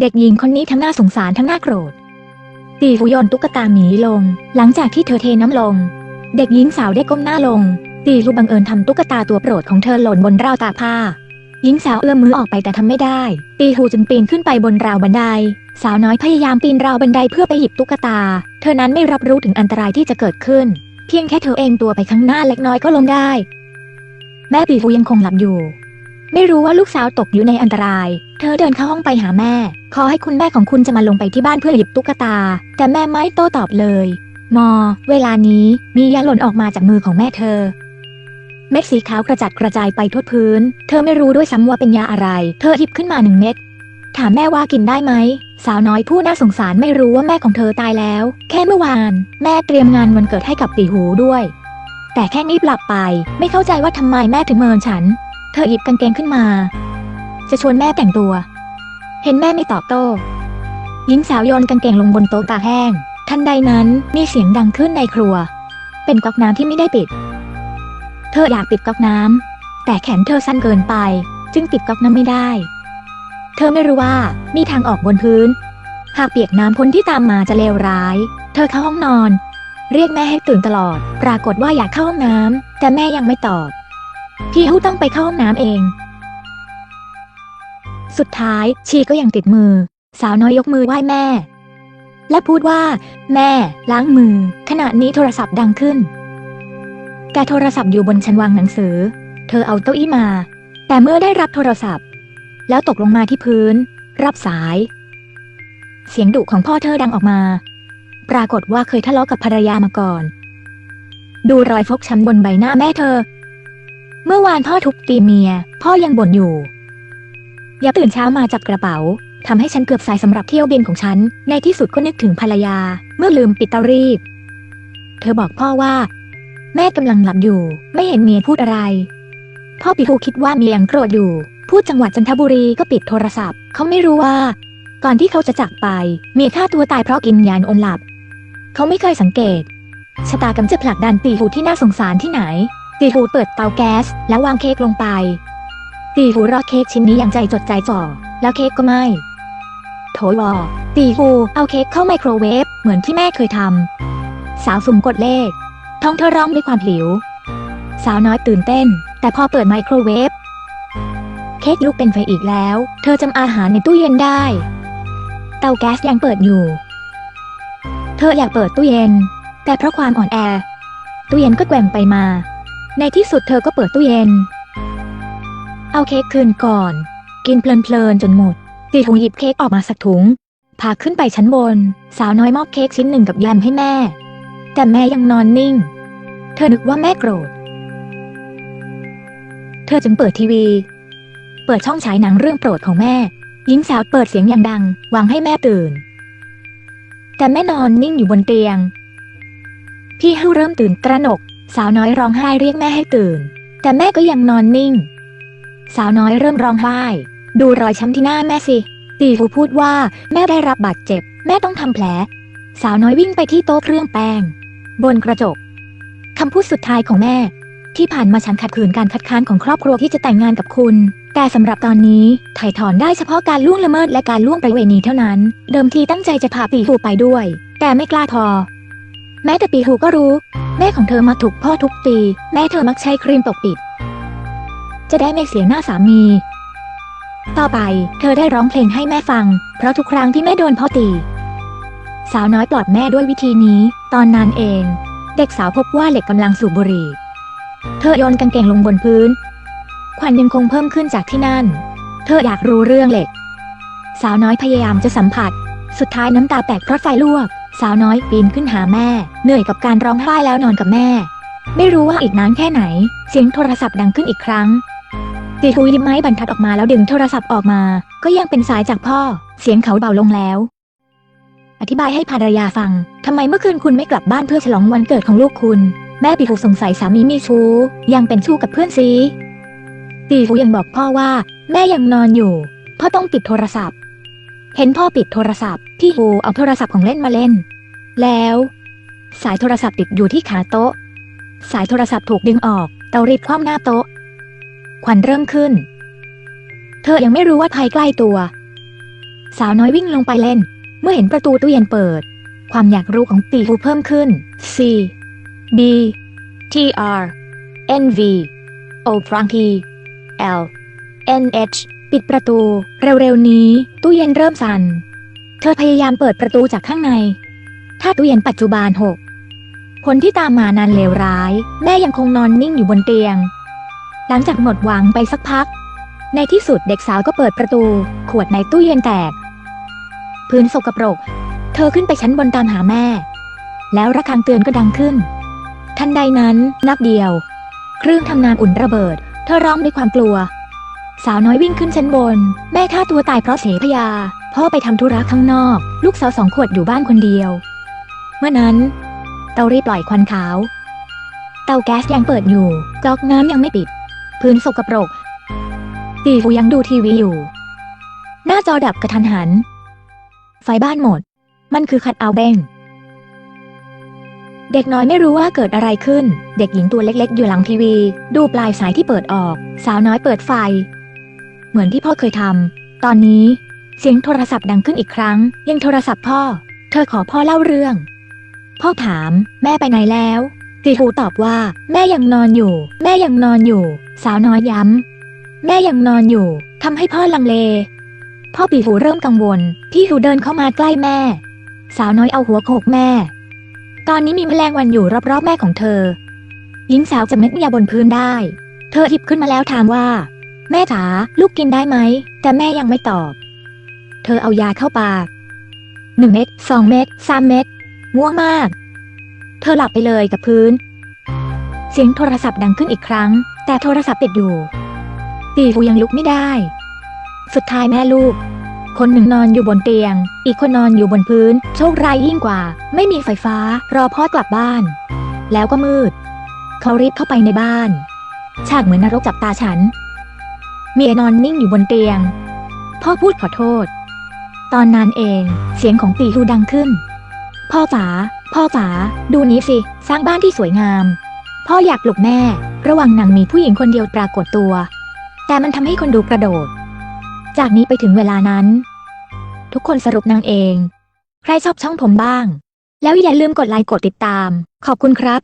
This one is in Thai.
เด็กหญิงคนนี้ทั้งน่าสงสารทั้งน่าโกรธ ตีฟูโยนตุ๊กตาหมีลง หลังจากที่เธอเทน้ำลง เด็กหญิงสาวได้ก้มหน้าลง ตีฟูบังเอิญทำตุ๊กตาตัวโปรดของเธอหล่นบนราวตากผ้า หญิงสาวเอื้อมมือออกไปแต่ทำไม่ได้ ตีฮูจึงปีนขึ้นไปบนราวบันได สาวน้อยพยายามปีนราวบันไดเพื่อไปหยิบตุ๊กตา เธอนั้นไม่รับรู้ถึงอันตรายที่จะเกิดขึ้น เพียงแค่เธอเองตัวไปข้างหน้าเล็กน้อยก็ล้มได้ แม่ตีฟูยังคงหลับอยู่ ไม่รู้ว่าลูกสาวตกอยู่ในอันตราย เธอเดินเข้าห้องไปหาแม่ ขอให้คุณแม่ของคุณจะมาลงไปที่บ้านเพื่อหยิบตุ๊กตา แต่แม่ไม่โต้ตอบเลย มอ เวลานี้มียาหล่นออกมาจากมือของแม่เธอ เม็ดสีขาวกระจัดกระจายไปทั่วพื้น เธอไม่รู้ด้วยซ้ำว่าเป็นยาอะไร เธอหยิบขึ้นมาหนึ่งเม็ด ถามแม่ว่ากินได้ไหม สาวน้อยผู้น่าสงสารไม่รู้ว่าแม่ของเธอตายแล้ว แค่เมื่อวาน แม่เตรียมงานวันเกิดให้กับตีหูด้วย แต่แค่นี้หลับไป ไม่เข้าใจว่าทำไมแม่ถึงเมินฉัน เธอหยิบกางเกงขึ้นมา จะชวนแม่แต่งตัว เห็นแม่ไม่ตอบโต้หญิงสาวโยนกางเกงลงบนโต๊ะตาแห้ง ทันใดนั้นมีเสียงดังขึ้นในครัว เป็นก๊อกน้ำที่ไม่ได้ปิด เธออยากปิดก๊อกน้ำแต่แขนเธอสั้นเกินไป จึงปิดก๊อกน้ำไม่ได้ เธอไม่รู้ว่ามีทางออกบนพื้น หากเปียกน้ำพ้นที่ตามมาจะเลวร้าย เธอเข้าห้องนอน เรียกแม่ให้ตื่นตลอด ปรากฏว่าอยากเข้าห้องน้ำแต่แม่ยังไม่ตอบ พี่ฮู้ต้องไปเข้าห้องน้ำเอง สุดท้ายชีก็ยังติดมือ สาวน้อยยกมือไหว้แม่ และพูดว่า แม่ล้างมือ ขณะนี้โทรศัพท์ดังขึ้นแต่โทรศัพท์อยู่บนชั้นวางหนังสือ เธอเอาเก้าอี้มา แต่เมื่อได้รับโทรศัพท์ แล้วตกลงมาที่พื้น รับสาย เสียงดุของพ่อเธอดังออกมา ปรากฏว่าเคยทะเลาะกับภรรยามาก่อน ดูรอยฟกช้ำบนใบหน้าแม่เธอ เมื่อวานพ่อทุบตีเมีย พ่อยังบ่นอยู่ อย่าตื่นเช้ามาจับกระเป๋าทำให้ฉันเกือบสายสำหรับเที่ยวบินของฉัน ในที่สุดก็นึกถึงภรรยา เมื่อลืมปิดเตารีดเธอบอกพ่อว่า แม่กำลังหลับอยู่ ไม่เห็นเมียพูดอะไร พ่อปิทูคิดว่าเมียยังโกรธอยู่ พูดจังหวัดจันทบุรีก็ปิดโทรศัพท์ เขาไม่รู้ว่า ก่อนที่เขาจะจากไป เมียฆ่าตัวตายเพราะกินยานอนหลับ เขาไม่เคยสังเกตชะตากรรมจะผลักดันตีหูที่น่าสงสารที่ไหน ตีหูเปิดเตาแก๊ส แล้ววางเค้กลงไปตีหูรอเค้กชิ้นนี้อย่างใจจดใจจ่อ แล้วเค้กก็ไหมโถวอตีหูเอาเค้กเข้าไมโครเวฟเหมือนที่แม่เคยทำสาวสุ่มกดเลข ท้องเธอร้องด้วยความหิว สาวน้อยตื่นเต้น แต่พอเปิดไมโครเวฟเค้กลุกเป็นไฟอีกแล้ว เธอจำอาหารในตู้เย็นได้ เตาแก๊สยังเปิดอยู่ เธออยากเปิดตู้เย็น แต่เพราะความอ่อนแอ ตู้เย็นก็แกว่งไปมา ในที่สุดเธอก็เปิดตู้เย็น เอาเค้กคืนก่อน กินเพลินๆจนหมดตีถุงหยิบเค้กออกมาสักถุง พาขึ้นไปชั้นบน สาวน้อยมอบเค้กชิ้นหนึ่งกับแยมให้แม่ แต่แม่ยังนอนนิ่ง เธอนึกว่าแม่โกรธ เธอจึงเปิดทีวี เปิดช่องฉายหนังเรื่องโปรดของแม่ หญิงสาวเปิดเสียงอย่างดังหวังให้แม่ตื่น แต่แม่นอนนิ่งอยู่บนเตียง พี่ฮู้เริ่มตื่นตระหนก สาวน้อยร้องไห้เรียกแม่ให้ตื่น แต่แม่ก็ยังนอนนิ่ง สาวน้อยเริ่มร้องไห้ ดูรอยช้ำที่หน้าแม่สิตีฮูพูดว่าแม่ได้รับบาดเจ็บ แม่ต้องทำแผล สาวน้อยวิ่งไปที่โต๊ะเครื่องแป้ง บนกระจกคำพูดสุดท้ายของแม่ ที่ผ่านมาฉันขัดขืนการคัดค้านของครอบครัวที่จะแต่งงานกับคุณ แต่สำหรับตอนนี้ถ่ายถอนได้เฉพาะการล่วงละเมิดและการล่วงประเวณีเท่านั้น เดิมทีตั้งใจจะพาปีหูไปด้วย แต่ไม่กล้าพอ แม้แต่ปีหูก็รู้ แม่ของเธอมักถูกพ่อทุบตี แม่เธอมักใช้ครีมปกปิด จะได้ไม่เสียหน้าสามี ต่อไปเธอได้ร้องเพลงให้แม่ฟัง เพราะทุกครั้งที่แม่โดนพ่อตี สาวน้อยปลอบแม่ด้วยวิธีนี้ ตอนนั้นเอง เด็กสาวพบว่าเหล็กกำลังสูบบุหรี่ เธอโยนกางเกงลงบนพื้น ควันยังคงเพิ่มขึ้นจากที่นั่น เธออยากรู้เรื่องเหล็ก สาวน้อยพยายามจะสัมผัส สุดท้ายน้ำตาแตกเพราะไฟลวก สาวน้อยปีนขึ้นหาแม่ เหนื่อยกับการร้องไห้แล้วนอนกับแม่ ไม่รู้ว่าอีกนานแค่ไหน เสียงโทรศัพท์ดังขึ้นอีกครั้งตีทุยดิบไม้บรรทัดออกมาแล้วดึงโทรศัพท์ออกมา ก็ยังเป็นสายจากพ่อ เสียงเขาเบาลงแล้ว อธิบายให้ภรรยาฟังทำไมเมื่อคืนคุณไม่กลับบ้านเพื่อฉลองวันเกิดของลูกคุณ แม่ปีถูกสงสัยสามีมีชู้ ยังเป็นชู้กับเพื่อนซีตีฟูยังบอกพ่อว่า แม่ยังนอนอยู่ พ่อต้องปิดโทรศัพท์ เห็นพ่อปิดโทรศัพท์พี่ฮูเอาโทรศัพท์ของเล่นมาเล่น แล้ว สายโทรศัพท์ติดอยู่ที่ขาโต๊ะ สายโทรศัพท์ถูกดึงออกเตารีดคว่ำหน้าโต๊ะ ควันเริ่มขึ้น เธอยังไม่รู้ว่าภัยใกล้ตัว สาวน้อยวิ่งลงไปเล่น เมื่อเห็นประตูตู้เย็นเปิด ความอยากรู้ของตีฟูเพิ่มขึ้น C B T R N V O พราง T L N H ปิดประตู เร็วๆนี้ ตู้เย็นเริ่มสั่น เธอพยายามเปิดประตูจากข้างใน ถ้าตู้เย็นปัจจุบันหกผลที่ตามมานั้นเลวร้าย แม่ยังคงนอนนิ่งอยู่บนเตียง หลังจากหมดหวังไปสักพัก ในที่สุดเด็กสาวก็เปิดประตู ขวดในตู้เย็นแตก พื้นสกปรก เธอขึ้นไปชั้นบนตามหาแม่ แล้วระฆังเตือนก็ดังขึ้น ทันใดนั้นนับเดียว เครื่องทำน้ำอุ่นระเบิด เธอร้องด้วยความกลัว สาวน้อยวิ่งขึ้นชั้นบน แม่ฆ่าตัวตายเพราะเสพยา พ่อไปทำธุระข้างนอก ลูกสาวสองขวดอยู่บ้านคนเดียว เมื่อนั้น เตารีบปล่อยควันขาว เตาแก๊สยังเปิดอยู่ก๊อกน้ำยังไม่ปิด พื้นสกปรกตีฟูยังดูทีวีอยู่ หน้าจอดับกระทันหัน ไฟบ้านหมด มันคือคัดเอาเบงเด็กน้อยไม่รู้ว่าเกิดอะไรขึ้น เด็กหญิงตัวเล็กๆ อยู่หลังทีวี ดูปลายสายที่เปิดออก สาวน้อยเปิดไฟ เหมือนที่พ่อเคยทำ ตอนนี้เสียงโทรศัพท์ดังขึ้นอีกครั้ง ยังโทรศัพท์พ่อ เธอขอพ่อเล่าเรื่อง พ่อถาม แม่ไปไหนแล้วตีฟูตอบว่า แม่ยังนอนอยู่ แม่ยังนอนอยู่ สาวน้อยย้ำ แม่ยังนอนอยู่ทำให้พ่อลังเล พ่อปีหูเริ่มกังวล พี่หูเดินเข้ามาใกล้แม่ สาวน้อยเอาหัวโขกแม่ ตอนนี้มีแมลงวันอยู่รอบๆแม่ของเธอหญิงสาวจะเม็ดยาบนพื้นได้ เธอหยิบขึ้นมาแล้วถามว่า แม่จ๋าลูกกินได้ไหม แต่แม่ยังไม่ตอบ เธอเอายาเข้าปากหนึ่งเม็ดสองเม็ดสามเม็ดง่วงมาก เธอหลับไปเลยกับพื้น เสียงโทรศัพท์ดังขึ้นอีกครั้ง แต่โทรศัพท์ติดอยู่ ตีฟูยังลุกไม่ได้ สุดท้ายแม่ลูก คนหนึ่งนอนอยู่บนเตียง อีกคนนอนอยู่บนพื้น โชคร้ายยิ่งกว่า ไม่มีไฟฟ้า รอพ่อกลับบ้าน แล้วก็มืด เขารีบเข้าไปในบ้าน ฉากเหมือนนรกจับตาฉัน เมียนอนนิ่งอยู่บนเตียง พ่อพูดขอโทษ ตอนนั้นเองเสียงของตีฮูดังขึ้น พ่อจ๋าพ่อจ๋าดูนี้สิ สร้างบ้านที่สวยงาม พ่ออยากปลุกแม่ ระหว่างนังมีผู้หญิงคนเดียวปรากฏตัว แต่มันทำให้คนดูกระโดด จากนี้ไปถึงเวลานั้น ทุกคนสรุปนางเอง ใครชอบช่องผมบ้าง แล้วอย่าลืมกดไลค์กดติดตาม ขอบคุณครับ